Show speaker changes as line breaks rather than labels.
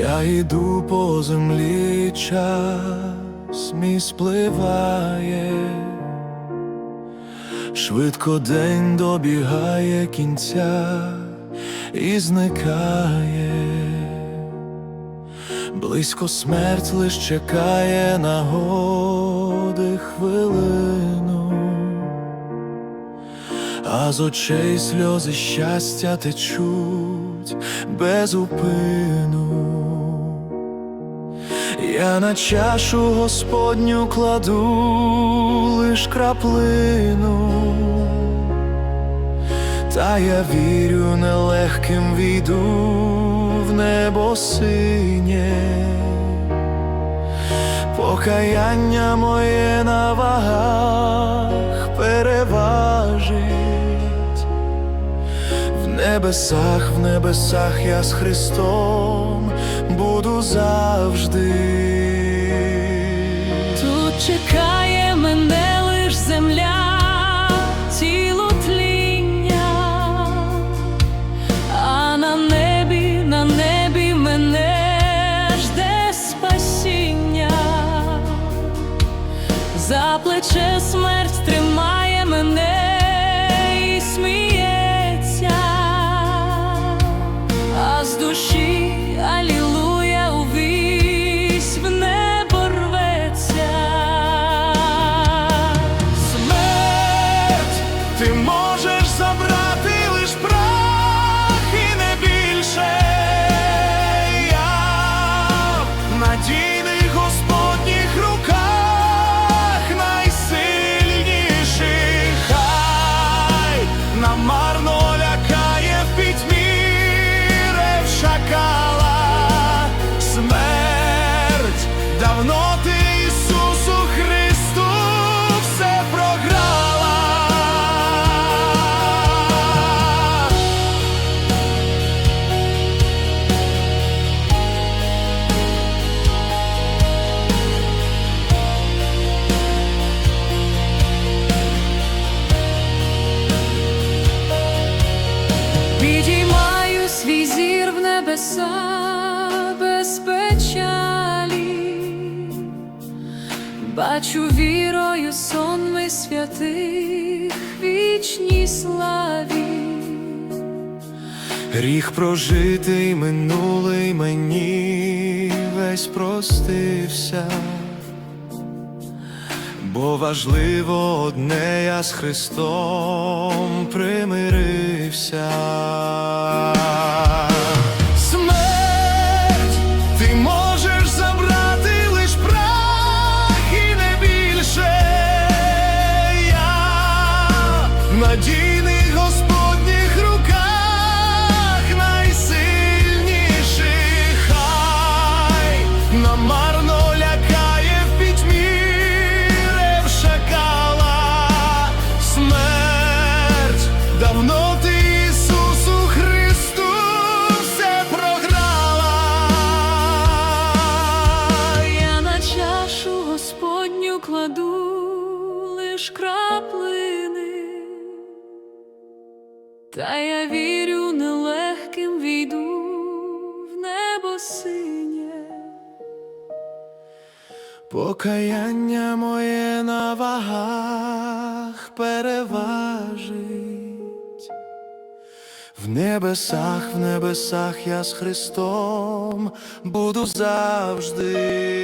Я йду по землі, час мій спливає, швидко день добігає кінця і зникає, близько смерть лиш чекає нагоди хвилину, а з очей сльози щастя течуть без упину. Я на чашу Господню кладу лиш краплину, та я вірю, нелегким війду в небо синє, покаяння моє на вагах переважить. В небесах, в небесах я з Христом буду завжди.
Чекає мене лиш земля, тіло тління, а на небі, на небі мене жде спасіння, за плече смерть тримає мене і сміється, з душі Підіймаю свій зір в небеса без печалі, бачу вірою сонми святих вічній славі.
Гріх прожитий минулий мені весь простився, бо важливо одне я з Христом примирився.
Та я вірю, нелегким війду в небо синє.
Покаяння моє на вагах переважить. В небесах, в небесах я з Христом буду завжди.